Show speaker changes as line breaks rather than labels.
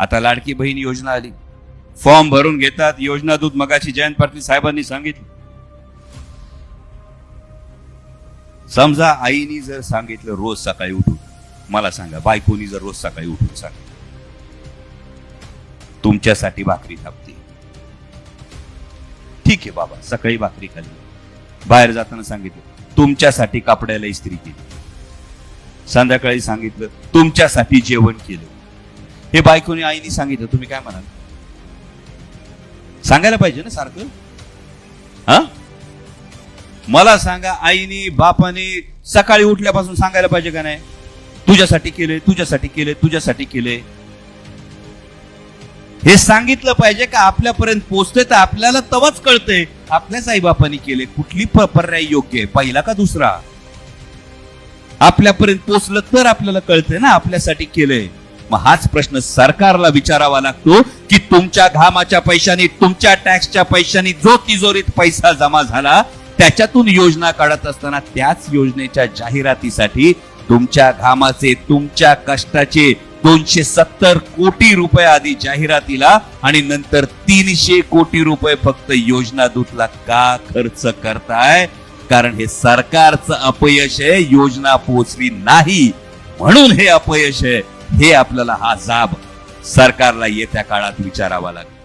आता लाडकी बहीण योजना आली. फॉर्म भरून घेतात योजना दूत मगाशी जयंत पाटील साहेबांनी सांगितलं. समजा आईनी जर सांगितलं रोज सकाळी उठून मला सांगा बायकोनी जर रोज सकाळी उठून सांगितलं तुमच्यासाठी भाकरी थापते. ठीक आहे बाबा सकाळी भाकरी खाल्ली. बाहेर जाताना सांगितलं तुमच्यासाठी कापड्याला इस्त्री केली. संध्याकाळी सांगितलं तुमच्यासाठी जेवण केलं. हे बायकोनी आईनी सांगितलं. तुम्ही काय म्हणाल? सांगायला पाहिजे ना सारखं? हा? मला सांगा आईनी बापाने सकाळी उठल्यापासून सांगायला पाहिजे का नाही? तुझ्यासाठी केले तुझ्यासाठी केले तुझ्यासाठी केले. हे सांगितलं पाहिजे का आपल्यापर्यंत पोचते तर आपल्याला तवाच कळतंय. आपल्याच आई केले. कुठली पर्याय योग्य आहे? पहिला का दुसरा? आपल्यापर्यंत पोचलं तर आपल्याला कळतंय ना आपल्यासाठी केलंय. मग हाच प्रश्न सरकारला विचारावा लागतो की तुमच्या घामाच्या पैशाने तुमच्या टॅक्सच्या पैशाने जो तिजोरीत पैसा जमा झाला त्याच्यातून योजना काढत असताना त्याच योजनेच्या जाहिरातीसाठी तुमच्या घामाचे तुमच्या कष्टाचे दोनशे सत्तर कोटी रुपये आधी जाहिरातीला आणि नंतर तीनशे कोटी रुपये फक्त योजना दूतला का खर्च करताय? कारण हे सरकारचं अपयश आहे योजना पोचली नाही. म्हणून हे अपयश आहे. हे आपल्याला हा जाब सरकारला येत्या काळात विचारावा लागेल.